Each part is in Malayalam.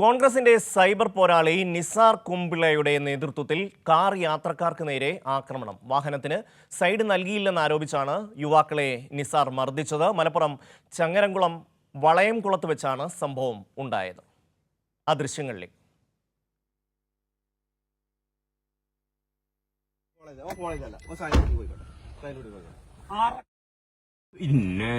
കോൺഗ്രസിന്റെ സൈബർ പോരാളി നിസാർ കുംപിളയുടെ നേതൃത്വത്തിൽ കാർ യാത്രക്കാർക്ക് നേരെ ആക്രമണം. വാഹനത്തിന് സൈഡ് നൽകിയില്ലെന്നാരോപിച്ചാണ് യുവാക്കളെ നിസാർ മർദ്ദിച്ചത്. മലപ്പുറം ചങ്ങരംകുളം വളയംകുളത്ത് വെച്ചാണ് സംഭവം ഉണ്ടായത്. ആ പിന്നെ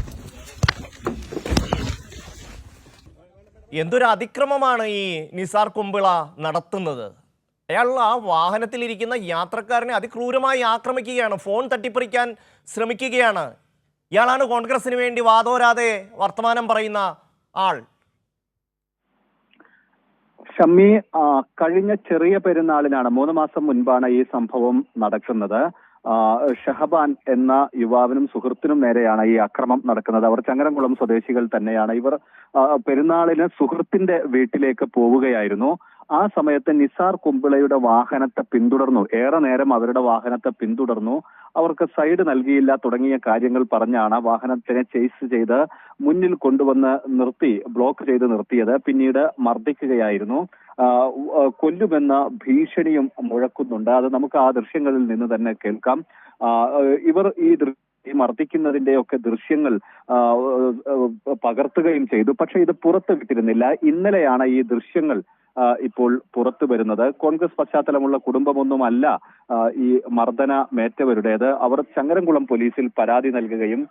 എന്തൊരു അതിക്രമമാണ് ഈ നിസാർ കുമ്പിള നടത്തുന്നത്? അയാൾ ആ വാഹനത്തിലിരിക്കുന്ന യാത്രക്കാരനെ അതിക്രൂരമായി ആക്രമിക്കുകയാണ്. ഫോൺ തട്ടിപ്പറിക്കാൻ ശ്രമിക്കുകയാണ്. ഇയാളാണ് കോൺഗ്രസിന് വേണ്ടി വാദോരാതെ വർത്തമാനം പറയുന്ന ആൾ. ഷമ്മി കഴിഞ്ഞ ചെറിയ പെരുന്നാളിനാണ് മൂന്ന് മാസം മുൻപാണ് ഈ സംഭവം നടക്കുന്നത്. ഷഹബാൻ എന്ന യുവാവിനും സുഹൃത്തിനും നേരെയാണ് ഈ അക്രമം നടക്കുന്നത്. അവർ ചങ്ങരംകുളം സ്വദേശികൾ തന്നെയാണ്. ഇവർ പെരുന്നാളിന് സുഹൃത്തിന്റെ വീട്ടിലേക്ക് പോവുകയായിരുന്നു. ആ സമയത്ത് നിസാർ കുമ്പിളയുടെ വാഹനത്തെ പിന്തുടർന്നു. ഏറെ നേരം അവരുടെ വാഹനത്തെ പിന്തുടർന്നു. അവർക്ക് സൈഡ് നൽകിയില്ല തുടങ്ങിയ കാര്യങ്ങൾ പറഞ്ഞാണ് വാഹനത്തിനെ ചേസ് ചെയ്ത് മുന്നിൽ കൊണ്ടുവന്ന് നിർത്തി ബ്ലോക്ക് ചെയ്ത് നിർത്തിയത്. പിന്നീട് മർദ്ദിക്കുകയായിരുന്നു. കൊല്ലുമെന്ന ഭീഷണിയും മുഴക്കുന്നുണ്ട്. അത് നമുക്ക് ആ ദൃശ്യങ്ങളിൽ നിന്ന് തന്നെ കേൾക്കാം. ഇവർ ഈ ഈ മർദ്ദിക്കുന്നതിന്റെ ഒക്കെ ദൃശ്യങ്ങൾ പകർത്തുകയും ചെയ്തു. പക്ഷെ ഇത് പുറത്തു വിട്ടിരുന്നില്ല. ഇന്നലെയാണ് ഈ ദൃശ്യങ്ങൾ ഇപ്പോൾ പുറത്തു വരുന്നത്. കോൺഗ്രസ് പശ്ചാത്തലമുള്ള കുടുംബമൊന്നുമല്ല ഈ മർദ്ദന മേറ്റവരുടേത്. അവർ ചങ്ങരംകുളം പോലീസിൽ പരാതി നൽകുകയും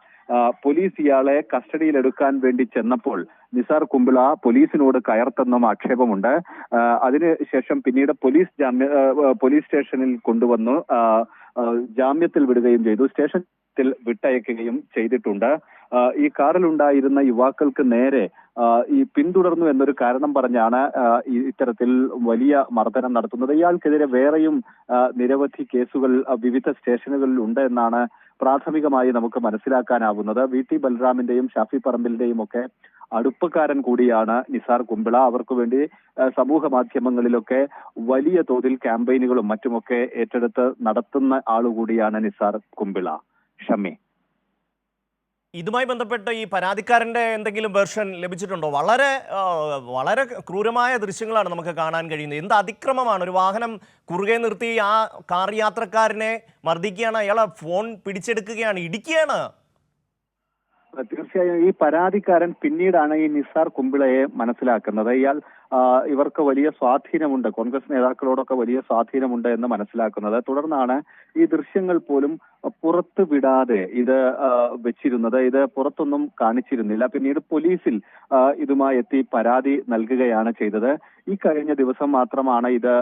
പോലീസ് ഇയാളെ കസ്റ്റഡിയിലെടുക്കാൻ വേണ്ടി ചെന്നപ്പോൾ നിസാർ കുമ്പിള പോലീസിനോട് കയർത്തെന്നും ആക്ഷേപമുണ്ട്. അതിനുശേഷം പിന്നീട് പോലീസ് ജാമ്യ പോലീസ് സ്റ്റേഷനിൽ കൊണ്ടുവന്നു. ജാമ്യത്തിൽ വിടുകയും ചെയ്തു. സ്റ്റേഷനിൽ വിട്ടയക്കുകയും ചെയ്തിട്ടുണ്ട്. ഈ കാറിലുണ്ടായിരുന്ന യുവാക്കൾക്ക് നേരെ ഈ പിന്തുടർന്നു എന്നൊരു കാരണം പറഞ്ഞാണ് ഇത്തരത്തിൽ വലിയ മർദ്ദനം നടത്തുന്നത്. ഇയാൾക്കെതിരെ വേറെയും നിരവധി കേസുകൾ വിവിധ സ്റ്റേഷനുകളിൽ ഉണ്ട് എന്നാണ് പ്രാഥമികമായി നമുക്ക് മനസ്സിലാക്കാനാവുന്നത്. വി. ടി. ബൽറാമിന്റെയും ഷാഫി പറമ്പിലിന്റെയും ഒക്കെ അടുപ്പക്കാരൻ കൂടിയാണ് നിസാർ കുമ്പിള. അവർക്ക് വേണ്ടി സമൂഹ മാധ്യമങ്ങളിലൊക്കെ വലിയ തോതിൽ ക്യാമ്പയിനുകളും മറ്റുമൊക്കെ ഏറ്റെടുത്ത് നടത്തുന്ന ആളുകൂടിയാണ് നിസാർ കുമ്പിള. ഷമ്മി ഇതുമായി ബന്ധപ്പെട്ട് ഈ പരാതിക്കാരന്റെ എന്തെങ്കിലും വെർഷൻ ലഭിച്ചിട്ടുണ്ടോ? വളരെ വളരെ ക്രൂരമായ ദൃശ്യങ്ങളാണ് നമുക്ക് കാണാൻ കഴിയുന്നത്. എന്ത് അതിക്രമമാണ്? ഒരു വാഹനം കുറുകെ നിർത്തി ആ കാർ യാത്രക്കാരനെ മർദ്ദിക്കുകയാണ്. അയാളെ ഫോൺ പിടിച്ചെടുക്കുകയാണ്. ഇടിക്കുകയാണ്. തീർച്ചയായും ഈ പരാതിക്കാരൻ പിന്നീടാണ് ഈ നിസാർ കുമ്പിളയെ മനസ്സിലാക്കുന്നത്. ഇയാൾ ഇവർക്ക് വലിയ സ്വാധീനമുണ്ട്. കോൺഗ്രസ് നേതാക്കളോടൊക്കെ വലിയ സ്വാധീനമുണ്ട് എന്ന് മനസ്സിലാക്കുന്നത്. തുടർന്നാണ് ഈ ദൃശ്യങ്ങൾ പോലും പുറത്തു വിടാതെ ഇത് വെച്ചിരുന്നത്. ഇത് പുറത്തൊന്നും കാണിച്ചിരുന്നില്ല. പിന്നീട് പോലീസിൽ ഇതുമായി എത്തി പരാതി നൽകുകയാണ് ചെയ്തത്. ഈ കഴിഞ്ഞ ദിവസം മാത്രമാണ് ഇത്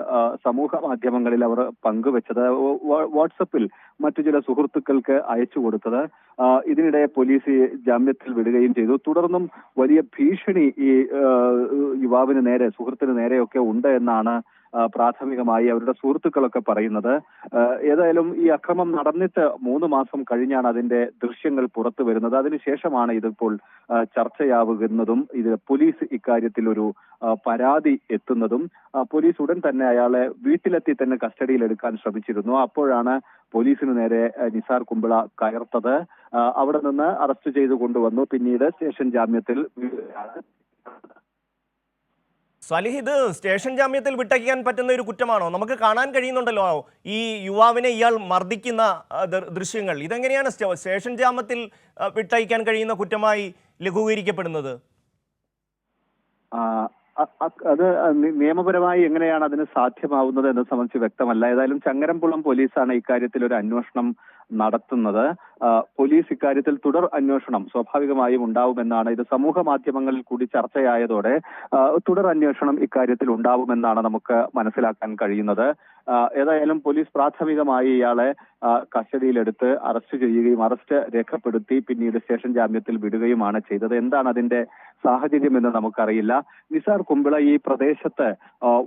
സമൂഹ മാധ്യമങ്ങളിൽ അവർ പങ്കുവെച്ചത്. വാട്സപ്പിൽ മറ്റു ചില സുഹൃത്തുക്കൾക്ക് അയച്ചു കൊടുത്തത്. ഇതിനിടെ പോലീസ് ജാമ്യത്തിൽ വിടുകയും ചെയ്തു. തുടർന്നും വലിയ ഭീഷണി ഈ യുവാവിന് നേരെ സുഹൃത്തിന് നേരെയൊക്കെ ഉണ്ട് എന്നാണ് പ്രാഥമികമായി അവരുടെ സുഹൃത്തുക്കളൊക്കെ പറയുന്നത്. ഏതായാലും ഈ അക്രമം നടന്നിട്ട് മൂന്ന് മാസം കഴിഞ്ഞാണ് അതിന്റെ ദൃശ്യങ്ങൾ പുറത്തു വരുന്നത്. അതിനുശേഷമാണ് ഇതിപ്പോൾ ചർച്ചയാവുന്നതും ഇത് പോലീസ് ഇക്കാര്യത്തിൽ ഒരു പരാതി എത്തുന്നതും. പോലീസ് ഉടൻ തന്നെ അയാളെ വീട്ടിലെത്തി തന്നെ കസ്റ്റഡിയിൽ എടുക്കാൻ ശ്രമിച്ചിരുന്നു. അപ്പോഴാണ് പോലീസിന് നേരെ നിസാർ കുമ്പിള കയർത്തത്. അവിടെ നിന്ന് അറസ്റ്റ് ചെയ്തു കൊണ്ടുവന്നു. പിന്നീട് സ്റ്റേഷൻ ജാമ്യത്തിൽ. സലിഹ് ഇത് സ്റ്റേഷൻ ജാമ്യത്തിൽ വിട്ടയ്ക്കാൻ പറ്റുന്ന ഒരു കുറ്റമാണോ? നമുക്ക് കാണാൻ കഴിയുന്നുണ്ടല്ലോ ഈ യുവാവിനെ ഇയാൾ മർദ്ദിക്കുന്ന ദൃശ്യങ്ങൾ. ഇതെങ്ങനെയാണ് സ്റ്റേഷൻ ജാമ്യത്തിൽ വിട്ടയക്കാൻ കഴിയുന്ന കുറ്റമായി ലഘൂകരിക്കപ്പെടുന്നത്? അത് നിയമപരമായി എങ്ങനെയാണ് അതിന് സാധ്യമാവുന്നത് എന്ന് സംബന്ധിച്ച് വ്യക്തമല്ല. ഏതായാലും ചങ്ങരംകുളം പോലീസാണ് ഇക്കാര്യത്തിൽ ഒരു അന്വേഷണം നടത്തുന്നത്. പോലീസ് ഇക്കാര്യത്തിൽ തുടർ അന്വേഷണം സ്വാഭാവികമായും ഉണ്ടാവുമെന്നാണ്. ഇത് സമൂഹ മാധ്യമങ്ങളിൽ കൂടി ചർച്ചയായതോടെ തുടർ അന്വേഷണം ഇക്കാര്യത്തിൽ ഉണ്ടാവുമെന്നാണ് നമുക്ക് മനസ്സിലാക്കാൻ കഴിയുന്നത്. ഏതായാലും പോലീസ് പ്രാഥമികമായി ഇയാളെ കസ്റ്റഡിയിലെടുത്ത് അറസ്റ്റ് ചെയ്യുകയും അറസ്റ്റ് രേഖപ്പെടുത്തി പിന്നീട് സ്റ്റേഷൻ ജാമ്യത്തിൽ വിടുകയുമാണ് ചെയ്തത്. എന്താണ് അതിന്റെ സാഹചര്യം എന്ന് നമുക്കറിയില്ല. നിസാർ കുമ്പിള ഈ പ്രദേശത്ത്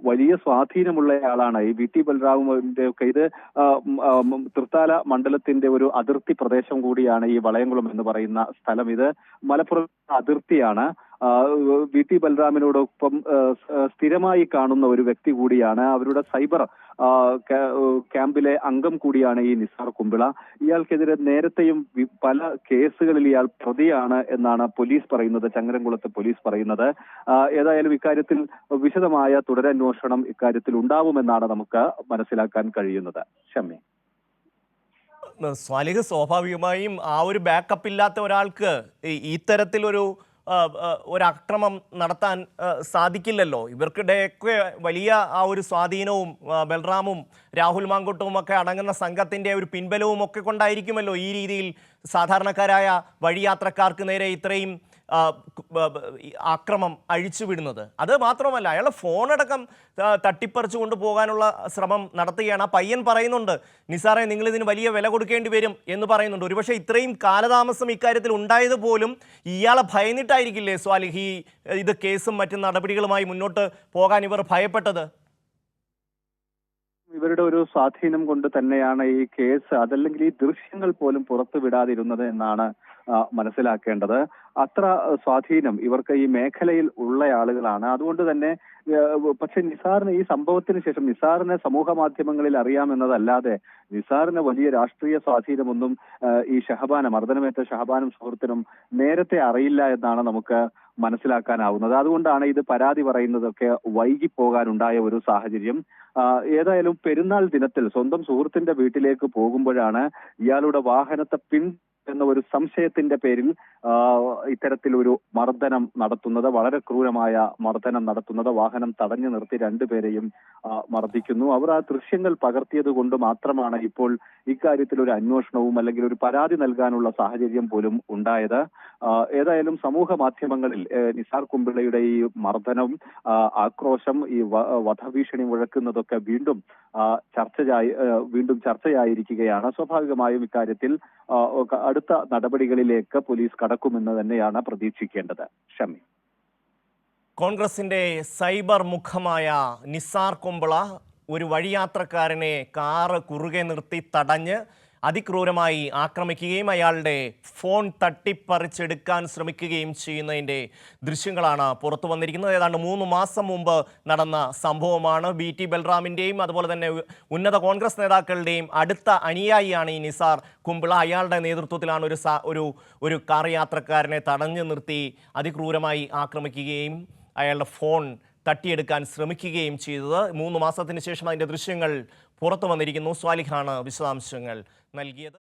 വലിയ സ്വാധീനമുള്ളയാളാണ്. ഈ വി ടി ബലറാമിന്റെ ഒക്കെ ഇത് തൃത്താല മണ്ഡലത്തിന്റെ ഒരു അതിർത്തി പ്രദേശം കൂടിയാണ് ഈ വളയംകുളം എന്ന് പറയുന്ന സ്ഥലം ഇത്. മലപ്പുറം അതിർത്തിയാണ്. വി ടി ബലറാമിനോടൊപ്പം സ്ഥിരമായി കാണുന്ന ഒരു വ്യക്തി കൂടിയാണ് അവരുടെ സൈബർ ക്യാമ്പിലെ അംഗം കൂടിയാണ് ഈ നിസാർ കുമ്പിള. ഇയാൾക്കെതിരെ നേരത്തെയും പല കേസുകളിൽ ഇയാൾ പ്രതിയാണ് എന്നാണ് പോലീസ് പറയുന്നത് ചങ്ങരംകുളത്ത് പോലീസ് പറയുന്നത്. ഏതായാലും ഇക്കാര്യത്തിൽ വിശദമായ തുടരന്വേഷണം ഇക്കാര്യത്തിൽ ഉണ്ടാവുമെന്നാണ് നമുക്ക് മനസ്സിലാക്കാൻ കഴിയുന്നത്. ഷമ്മി. സ്വാലിഹ് സ്വാഭാവികമായും ആ ഒരു ബാക്കപ്പ് ഇല്ലാത്ത ഒരാൾക്ക് ഇത്തരത്തിലൊരു ആ, ആ, ഒരു അക്രമം നടത്താൻ സാധിക്കില്ലല്ലോ. ഇവർക്കിടയൊക്കെ വലിയ ആ ഒരു സ്വാധീനവും ബൽറാമും രാഹുൽ മാങ്കുട്ടവും ഒക്കെ അടങ്ങുന്ന സംഘത്തിന്റെ ഒരു പിൻബലവും ഒക്കെ കൊണ്ടായിരിക്കുമല്ലോ ഈ രീതിയിൽ സാധാരണക്കാരായ വഴിയാത്രക്കാർക്ക് നേരെ ഇത്രയും ആക്രമം അഴിച്ചുവിടുന്നത് അത് മാത്രമല്ല അയാളെ ഫോണടക്കം തട്ടിപ്പറിച്ചു കൊണ്ടുപോകാനുള്ള ശ്രമം നടത്തുകയാണ്. ആ പയ്യൻ പറയുന്നുണ്ട് നിസാറെ നിങ്ങൾ ഇതിന് വലിയ വില കൊടുക്കേണ്ടി വരും എന്ന് പറയുന്നുണ്ട്. ഒരുപക്ഷെ ഇത്രയും കാലതാമസം ഇക്കാര്യത്തിൽ ഉണ്ടായത് പോലും ഇയാളെ ഭയന്നിട്ടായിരിക്കില്ലേ സ്വാലിഹി ഇത് കേസും മറ്റു നടപടികളുമായി മുന്നോട്ട് പോകാൻ ഇവർ ഭയപ്പെട്ടത്? ഇവരുടെ ഒരു സ്വാധീനം കൊണ്ട് തന്നെയാണ് ഈ കേസ് അതല്ലെങ്കിൽ ഈ ദൃശ്യങ്ങൾ പോലും പുറത്തുവിടാതിരുന്നത് എന്നാണ് മനസ്സിലാക്കേണ്ടത്. അത്ര സ്വാധീനം ഇവർക്ക് ഈ മേഖലയിൽ ഉള്ള ആളുകളാണ്. അതുകൊണ്ട് തന്നെ പക്ഷെ നിസാറിന് ഈ സംഭവത്തിന് ശേഷം നിസാറിനെ സമൂഹ മാധ്യമങ്ങളിൽ അറിയാമെന്നതല്ലാതെ നിസാറിന് വലിയ രാഷ്ട്രീയ സ്വാധീനമൊന്നും ഈ ഷഹബാന മർദ്ദനമേറ്റ ഷഹബാനും സുഹൃത്തിനും നേരത്തെ അറിയില്ല എന്നാണ് നമുക്ക് മനസ്സിലാക്കാനാവുന്നത്. അതുകൊണ്ടാണ് ഇത് പരാതി പറയുന്നതൊക്കെ വൈകിപ്പോകാനുണ്ടായ ഒരു സാഹചര്യം. ഏതായാലും പെരുന്നാൾ ദിനത്തിൽ സ്വന്തം സുഹൃത്തിന്റെ വീട്ടിലേക്ക് പോകുമ്പോഴാണ് ഇയാളുടെ വാഹനത്തെ പിൻ എന്ന ഒരു സംശയത്തിന്റെ പേരിൽ ഇത്തരത്തിലൊരു മർദ്ദനം നടത്തുന്നത് വളരെ ക്രൂരമായ മർദ്ദനം നടത്തുന്നത് വാഹനം തടഞ്ഞു നിർത്തി രണ്ടുപേരെയും മർദ്ദിക്കുന്നു. അവർ ആ ദൃശ്യങ്ങൾ പകർത്തിയത് കൊണ്ട് മാത്രമാണ് ഇപ്പോൾ ഇക്കാര്യത്തിൽ ഒരു അന്വേഷണവും അല്ലെങ്കിൽ ഒരു പരാതി നൽകാനുള്ള സാഹചര്യം പോലും ഉണ്ടായത്. ഏതായാലും സമൂഹ മാധ്യമങ്ങളിൽ നിസാർ കുമ്പിളയുടെ ഈ മർദ്ദനം ആക്രോശം ഈ വധഭീഷണി മുഴക്കുന്നതൊക്കെ വീണ്ടും ചർച്ചയായി വീണ്ടും ചർച്ചയായിരിക്കുകയാണ്. സ്വാഭാവികമായും ഇക്കാര്യത്തിൽ അടുത്ത നടപടികളിലേക്ക് പോലീസ് കടക്കുമെന്ന് തന്നെയാണ് പ്രതീക്ഷിക്കേണ്ടത്. ഷമി. കോൺഗ്രസിന്റെ സൈബർ മുഖമായ നിസാർ കുമ്പള ഒരു വഴിയാത്രക്കാരനെ കാറ് കുറുകെ നിർത്തി തടഞ്ഞ് അതിക്രൂരമായി ആക്രമിക്കുകയും അയാളുടെ ഫോൺ തട്ടിപ്പറിച്ചെടുക്കാൻ ശ്രമിക്കുകയും ചെയ്യുന്നതിന്റെ ദൃശ്യങ്ങളാണ് പുറത്തു വന്നിരിക്കുന്നത്. ഏതാണ്ട് മൂന്ന് മാസം മുമ്പ് നടന്ന സംഭവമാണ് ബി ടി ബൽറാമിന്റെയും അതുപോലെ തന്നെ ഉന്നത കോൺഗ്രസ് നേതാക്കളുടെയും അടുത്ത അനുയായിയാണ് ഈ നിസാർ കുമ്പിള. അയാളുടെ നേതൃത്വത്തിലാണ് ഒരു ഒരു ഒരു കാർ യാത്രക്കാരനെ തടഞ്ഞു നിർത്തി അതിക്രൂരമായി ആക്രമിക്കുകയും അയാളുടെ ഫോൺ തട്ടിയെടുക്കാൻ ശ്രമിക്കുകയും ചെയ്തത്. മൂന്ന് മാസത്തിന് ശേഷം അതിന്റെ ദൃശ്യങ്ങൾ പുറത്തു വന്നിരിക്കുന്നു. സ്വാലിഖാണ് വിശദാംശങ്ങൾ നൽകിയത്